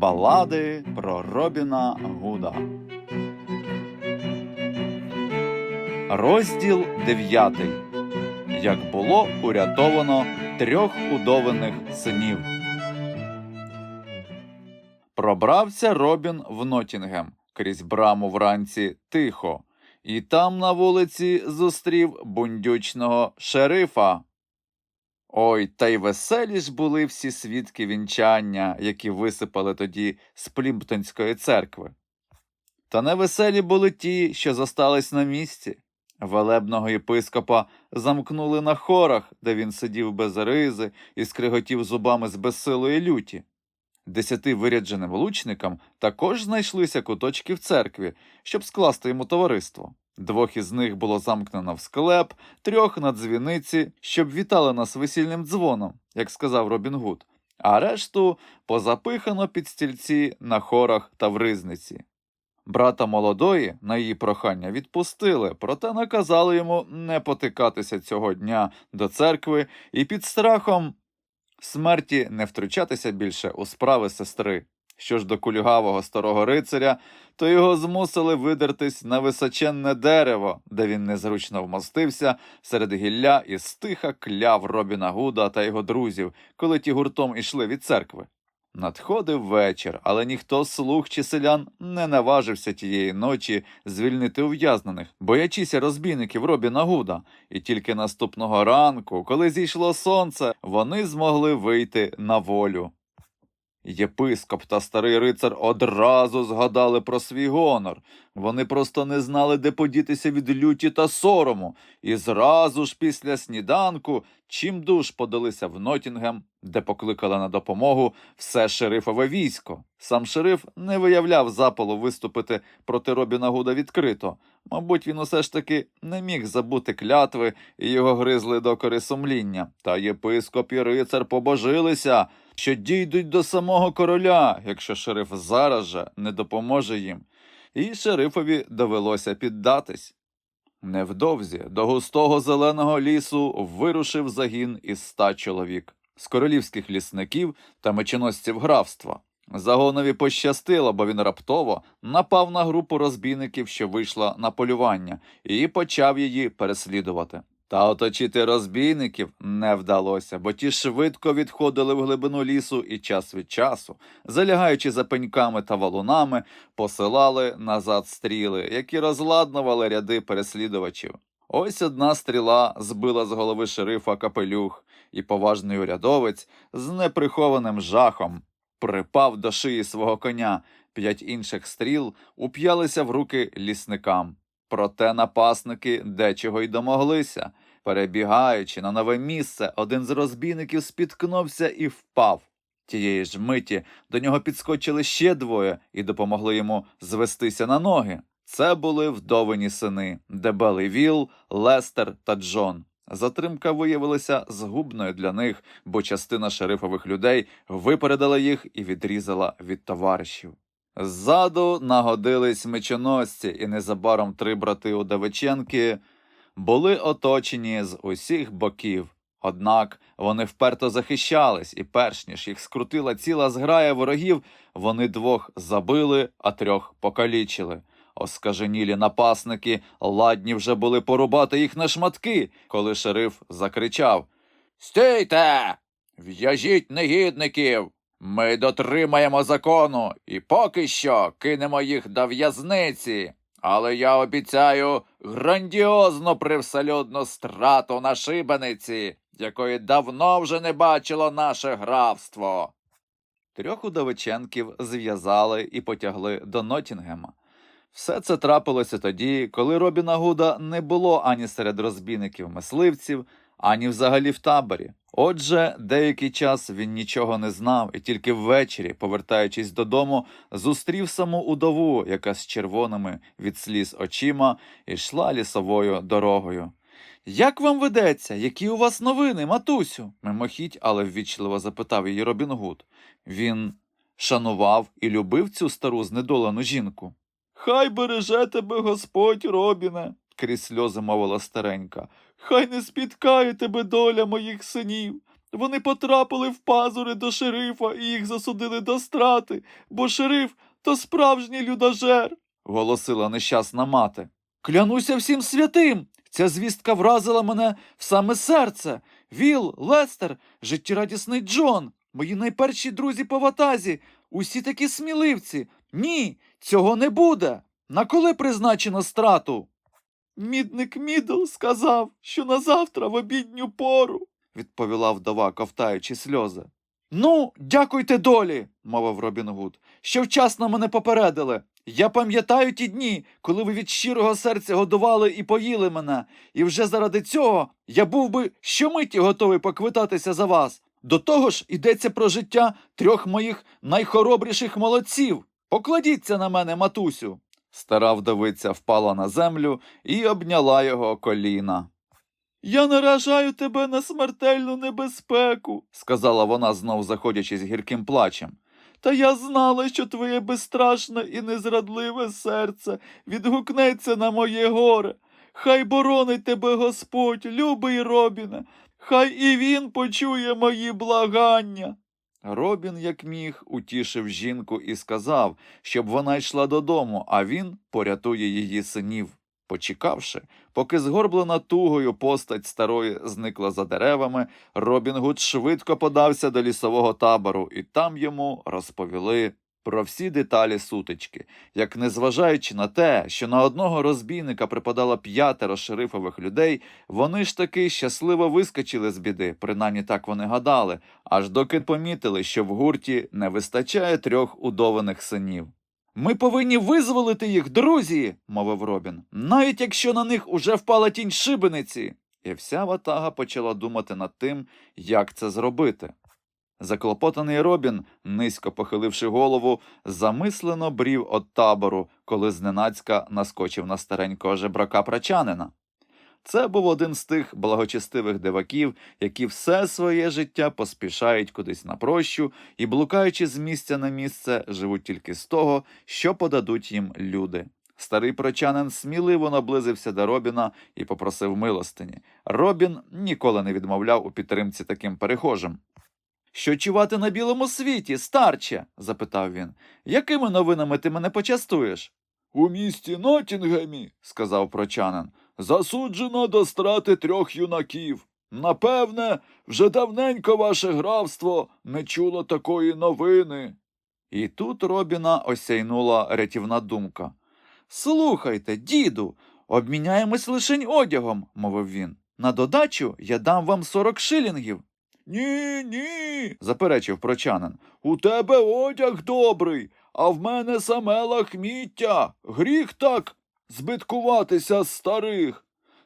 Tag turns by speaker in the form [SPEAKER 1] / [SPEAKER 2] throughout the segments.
[SPEAKER 1] Балади про Робіна Гуда. Розділ 9. Як було урятовано трьох удованих синів. Пробрався Робін в Нотінгем крізь браму вранці тихо, і там на вулиці зустрів бундючного шерифа. Ой, та й веселі ж були всі свідки вінчання, які висипали тоді з Плімптонської церкви. Та невеселі були ті, що зостались на місці. Велебного єпископа замкнули на хорах, де він сидів без ризи і скриготів зубами з безсилої люті. Десяти вирядженим лучникам також знайшлися куточки в церкві, щоб скласти йому товариство. Двох із них було замкнено в склеп, трьох на дзвіниці, щоб вітали нас весільним дзвоном, як сказав Робін Гуд, а решту позапихано під стільці на хорах та в ризниці. Брата молодої на її прохання відпустили, проте наказали йому не потикатися цього дня до церкви і під страхом смерті не втручатися більше у справи сестри. Що ж до кульгавого старого рицаря, то його змусили видертись на височенне дерево, де він незручно вмостився серед гілля і стиха кляв Робіна Гуда та його друзів, коли ті гуртом ішли від церкви. Надходив вечір, але ніхто з слуг чи селян не наважився тієї ночі звільнити ув'язнених, боячися розбійників Робіна Гуда, і тільки наступного ранку, коли зійшло сонце, вони змогли вийти на волю. Єпископ та старий рицар одразу згадали про свій гонор. Вони просто не знали, де подітися від люті та сорому, і зразу ж після сніданку чимдуж подалися в Нотінгем, де покликали на допомогу все шерифове військо. Сам шериф не виявляв запалу виступити проти Робіна Гуда відкрито. Мабуть, він усе ж таки не міг забути клятви, і його гризли докори сумління. Та єпископ і рицар побожилися, що дійдуть до самого короля, якщо шериф зараз же не допоможе їм. І шерифові довелося піддатись. Невдовзі до густого зеленого лісу вирушив загін із ста чоловік з королівських лісників та меченосців графства. Загонові пощастило, бо він раптово напав на групу розбійників, що вийшла на полювання, і почав її переслідувати. Та оточити розбійників не вдалося, бо ті швидко відходили в глибину лісу і час від часу, залягаючи за пеньками та валунами, посилали назад стріли, які розладнували ряди переслідувачів. Ось одна стріла збила з голови шерифа капелюх, і поважний урядовець з неприхованим жахом припав до шиї свого коня. П'ять інших стріл уп'ялися в руки лісникам. Проте напасники дечого й домоглися. Перебігаючи на нове місце, один з розбійників спіткнувся і впав. Тієї ж миті до нього підскочили ще двоє і допомогли йому звестися на ноги. Це були вдовині сини Дебелий Віл, Лестер та Джон. Затримка виявилася згубною для них, бо частина шерифових людей випередила їх і відрізала від товаришів. Ззаду нагодились мечоносці, і незабаром три брати Удовиченки були оточені з усіх боків. Однак вони вперто захищались, і перш ніж їх скрутила ціла зграя ворогів, вони двох забили, а трьох покалічили. Оскаженілі напасники ладні вже були порубати їх на шматки, коли шериф закричав Стійте! В'яжіть негідників! Ми дотримаємо закону і поки що кинемо їх до в'язниці. Але я обіцяю грандіозну привселюдну страту на шибениці, якої давно вже не бачило наше графство. Трьох удовиченків зв'язали і потягли до Нотінгема. Все це трапилося тоді, коли Робіна Гуда не було ані серед розбійників мисливців, ані взагалі в таборі. Отже, деякий час він нічого не знав, і тільки ввечері, повертаючись додому, зустрів саму удову, яка з червоними від сліз очима йшла лісовою дорогою. Як вам ведеться? Які у вас новини, матусю? мимохідь, але ввічливо запитав її Робін Гуд. Він шанував і любив цю стару знедолену жінку. Хай береже тебе Господь, Робіне, крізь сльози мовила старенька. Хай не спіткає тебе доля моїх синів. Вони потрапили в пазури до шерифа і їх засудили до страти, бо шериф то справжній людожер, голосила нещасна мати. Клянуся всім святим. Ця звістка вразила мене в саме серце. Віл, Лестер, життєрадісний Джон, мої найперші друзі по ватазі, усі такі сміливці. Ні, цього не буде. На коли призначено страту? Мідник Мідл сказав, що на завтра в обідню пору, відповіла вдова, ковтаючи сльози. Ну, дякуйте долі, мовив Робін Гуд, що вчасно мене попередили. Я пам'ятаю ті дні, коли ви від щирого серця годували і поїли мене, і вже заради цього я був би щомиті готовий поквитатися за вас. До того ж йдеться про життя трьох моїх найхоробріших молодців. Покладіться на мене, матусю. Стара вдовиця впала на землю і обняла його коліна. Я наражаю тебе на смертельну небезпеку, сказала вона, знов заходячись гірким плачем. Та я знала, що твоє безстрашне і незрадливе серце відгукнеться на моє горе. Хай боронить тебе Господь, любий Робіне, хай і він почує мої благання. Робін, як міг, утішив жінку і сказав, щоб вона йшла додому, а він порятує її синів. Почекавши, поки згорблена тугою постать старої зникла за деревами, Робін Гуд швидко подався до лісового табору, і там йому розповіли про всі деталі сутички, як незважаючи на те, що на одного розбійника припадало п'ятеро шерифових людей, вони ж таки щасливо вискочили з біди, принаймні так вони гадали, аж доки помітили, що в гурті не вистачає трьох удованих синів. Ми повинні визволити їх, друзі, мовив Робін, навіть якщо на них уже впала тінь шибениці. І вся ватага почала думати над тим, як це зробити. Заклопотаний Робін, низько похиливши голову, замислено брів від табору, коли зненацька наскочив на старенького жебрака прачанина. Це був один з тих благочестивих диваків, які все своє життя поспішають кудись на прощу і, блукаючи з місця на місце, живуть тільки з того, що подадуть їм люди. Старий прочанин сміливо наблизився до Робіна і попросив милостині. Робін ніколи не відмовляв у підтримці таким перехожим. Що чувати на білому світі, старче? запитав він. Якими новинами ти мене почастуєш? У місті Нотінгемі, сказав прочанин, засуджено до страти трьох юнаків. Напевне, вже давненько ваше графство не чуло такої новини. І тут Робіна осяйнула рятівна думка. Слухайте, діду, обміняємось лишень одягом, мовив він. На додачу я дам вам сорок шилінгів. Ні, ні, заперечив прочанин. У тебе одяг добрий, а в мене саме лахміття. Гріх так збиткуватися з старих.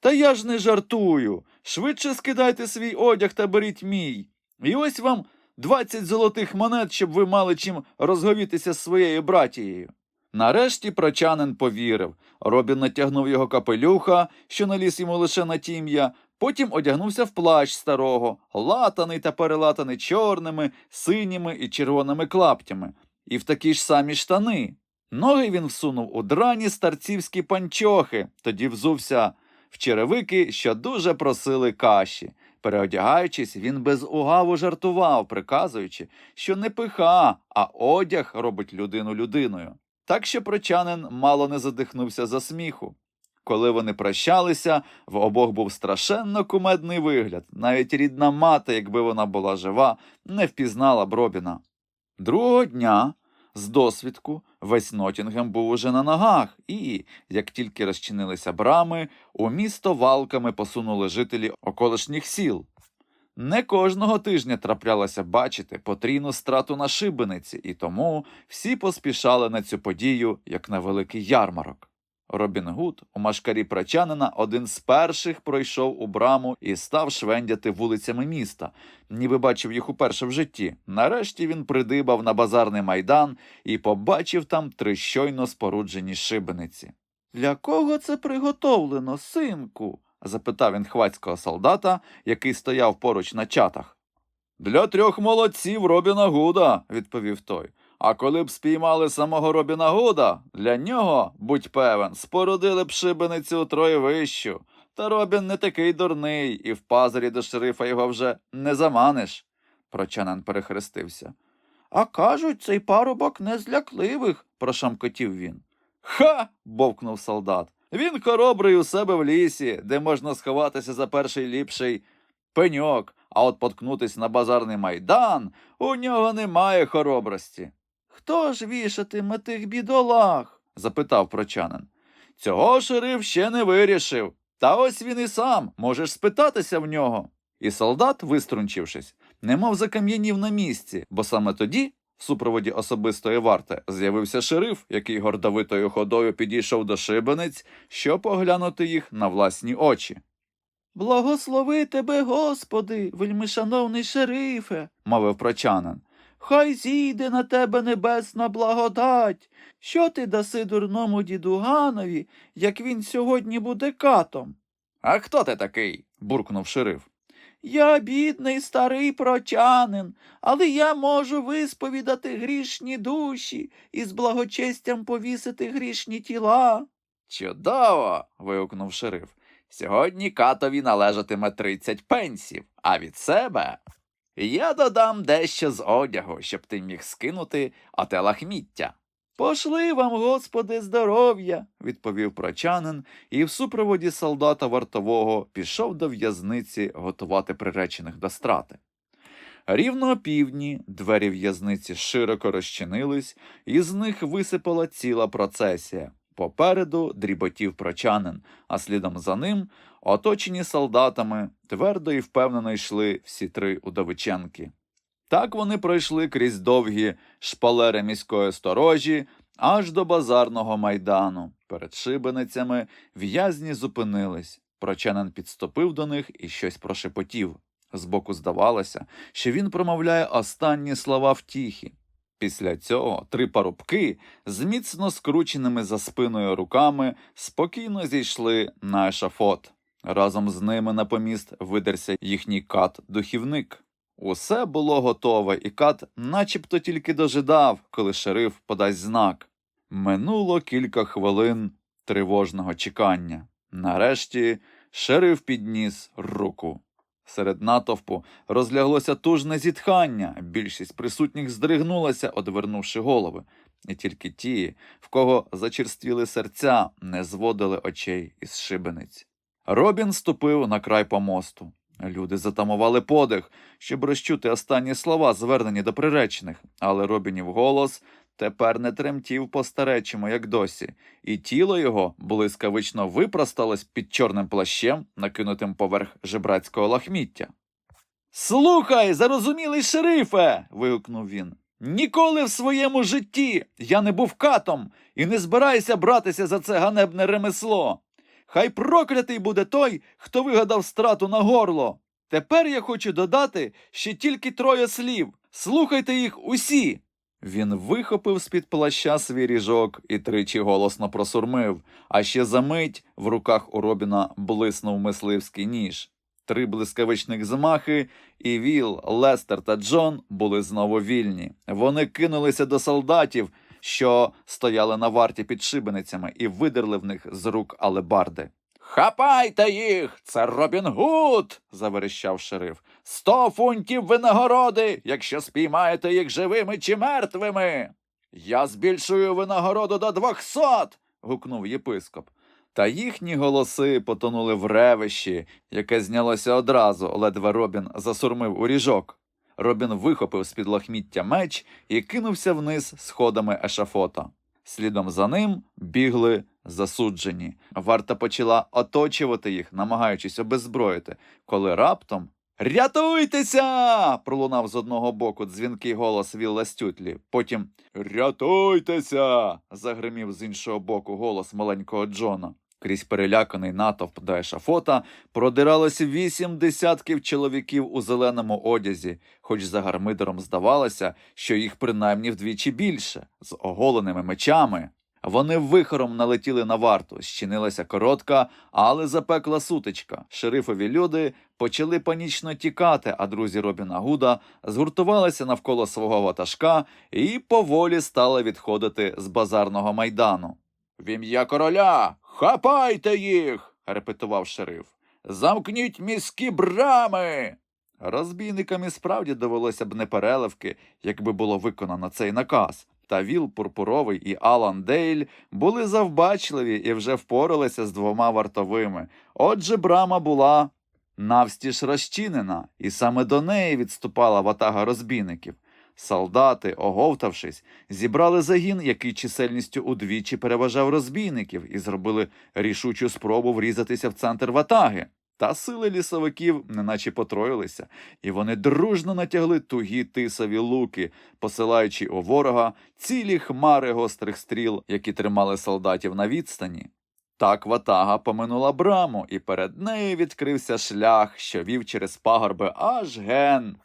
[SPEAKER 1] Та я ж не жартую. Швидше скидайте свій одяг та беріть мій. І ось вам двадцять золотих монет, щоб ви мали чим розговітися з своєю братією. Нарешті прочанин повірив. Робін натягнув його капелюха, що наліз йому лише на тім'я, потім одягнувся в плащ старого, латаний та перелатаний чорними, синіми і червоними клаптями, і в такі ж самі штани. Ноги він всунув у драні старцівські панчохи, тоді взувся в черевики, що дуже просили каші. Переодягаючись, він без угаву жартував, приказуючи, що не пиха, а одяг робить людину людиною. Так що прочанин мало не задихнувся за сміху. Коли вони прощалися, в обох був страшенно кумедний вигляд. Навіть рідна мати, якби вона була жива, не впізнала б Робіна. Другого дня, з досвідку, весь Нотінгем був уже на ногах, і, як тільки розчинилися брами, у місто валками посунули жителі околишніх сіл. Не кожного тижня траплялося бачити потрійну страту на шибениці, і тому всі поспішали на цю подію, як на великий ярмарок. Робін Гуд у машкарі прачанина один з перших пройшов у браму і став швендяти вулицями міста, ніби бачив їх уперше в житті. Нарешті він придибав на базарний майдан і побачив там три щойно споруджені шибениці. Для кого це приготовлено, синку? запитав він хвацького солдата, який стояв поруч на чатах. Для трьох молодців Робіна Гуда, відповів той. А коли б спіймали самого Робіна Гуда, для нього, будь певен, спорудили б шибеницю троє вищу. Та Робін не такий дурний, і в пазарі до шерифа його вже не заманиш. Прочанин перехрестився. А кажуть, цей парубок не з прошамкотів він. Ха. бовкнув солдат. Він хоробрий у себе в лісі, де можна сховатися за перший ліпший пеньок, а от поткнутись на базарний майдан у нього немає хоробрості. Хто ж вішатиме тих бідолах? запитав прочанин. Цього шериф ще не вирішив. Та ось він і сам, можеш спитатися в нього. І солдат, виструнчившись, немов закам'янів на місці, бо саме тоді, в супроводі особистої варти, з'явився шериф, який гордовитою ходою підійшов до шибениць, щоб поглянути їх на власні очі. Благослови тебе, Господи, вельмишановний шерифе, мовив прочанин. Хай зійде на тебе небесна благодать. Що ти даси дурному діду Ганові, як він сьогодні буде катом? А хто ти такий? буркнув шериф. Я бідний старий прочанин, але я можу висповідати грішні душі і з благочестям повісити грішні тіла. Чудово. вигукнув шериф. Сьогодні катові належатиме тридцять пенсів, а від себе я додам дещо з одягу, щоб ти міг скинути оте лахміття. Пошли вам, Господи, здоров'я, відповів прочанин, і в супроводі солдата вартового пішов до в'язниці готувати приречених до страти. Рівно о півдні двері в'язниці широко розчинились, і з них висипала ціла процесія. Попереду дріботів прочанин, а слідом за ним, оточені солдатами, твердо і впевнено йшли всі три удовиченки. Так вони пройшли крізь довгі шпалери міської сторожі аж до базарного майдану. Перед шибеницями в'язні зупинились. Прочанин підступив до них і щось прошепотів. Збоку здавалося, що він промовляє останні слова втіхи. Після цього три парубки з міцно скрученими за спиною руками спокійно зійшли на ешафот. Разом з ними на поміст видерся їхній кат-духівник. Усе було готове, і кат начебто тільки дожидав, коли шериф подасть знак. Минуло кілька хвилин тривожного чекання. Нарешті шериф підніс руку. Серед натовпу розляглося тужне зітхання, більшість присутніх здригнулася, одвернувши голови, і тільки ті, в кого зачерствіли серця, не зводили очей із шибениць. Робін ступив на край помосту. Люди затамували подих, щоб розчути останні слова, звернені до приречених, але Робінів голос тепер не тремтів по-старечому, як досі, і тіло його блискавично випросталось під чорним плащем, накинутим поверх жебрацького лахміття. Слухай, зарозумілий шерифе. вигукнув він. Ніколи в своєму житті я не був катом і не збираюся братися за це ганебне ремесло. Хай проклятий буде той, хто вигадав страту на горло. Тепер я хочу додати ще тільки троє слів. Слухайте їх усі. Він вихопив з-під плаща свій ріжок і тричі голосно просурмив, а ще за мить в руках у Робіна блиснув мисливський ніж. Три блискавичних змахи, і Віл, Лестер та Джон були знову вільні. Вони кинулися до солдатів, що стояли на варті під шибеницями, і видерли в них з рук алебарди. Хапайте їх! Це Робін Гуд! заверещав шериф. Сто фунтів винагороди, якщо спіймаєте їх живими чи мертвими. Я збільшую винагороду до двохсот. гукнув єпископ. Та їхні голоси потонули в ревищі, яке знялося одразу, ледве Робін засурмив у ріжок. Робін вихопив з-під лахміття меч і кинувся вниз сходами ешафота. Слідом за ним бігли засуджені. Варта почала оточувати їх, намагаючись обеззброїти, коли раптом. Рятуйтеся. пролунав з одного боку дзвінкий голос Вілла Стютлі. Потім Рятуйтеся. загримів з іншого боку голос маленького Джона. Крізь переляканий натовп до ешафота продиралося вісім десятків чоловіків у зеленому одязі, хоч за гармидером здавалося, що їх принаймні вдвічі більше, з оголеними мечами. Вони вихором налетіли на варту, щинилася коротка, але запекла сутичка. Шерифові люди почали панічно тікати, а друзі Робіна Гуда згуртувалися навколо свого ватажка і поволі стали відходити з базарного майдану. В ім'я короля, хапайте їх. репетував шериф. Замкніть міські брами. Розбійникам і справді довелося б непереливки, якби було виконано цей наказ. Та Віл Пурпуровий і Алан Дейль були завбачливі і вже впоралися з двома вартовими. Отже, брама була навстіж розчинена, і саме до неї відступала ватага розбійників. Солдати, оговтавшись, зібрали загін, який чисельністю удвічі переважав розбійників, і зробили рішучу спробу врізатися в центр ватаги. Та сили лісовиків неначе потроїлися, і вони дружно натягли тугі тисові луки, посилаючи у ворога цілі хмари гострих стріл, які тримали солдатів на відстані. Так ватага поминула браму, і перед нею відкрився шлях, що вів через пагорби аж ген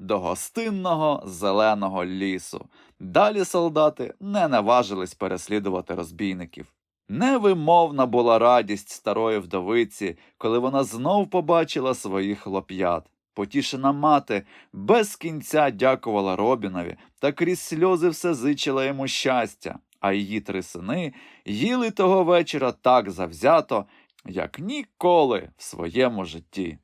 [SPEAKER 1] до гостинного зеленого лісу. Далі солдати не наважились переслідувати розбійників. Невимовна була радість старої вдовиці, коли вона знов побачила своїх хлоп'ят. Потішена мати без кінця дякувала Робінові та крізь сльози все зичила йому щастя, а її три сини їли того вечора так завзято, як ніколи в своєму житті.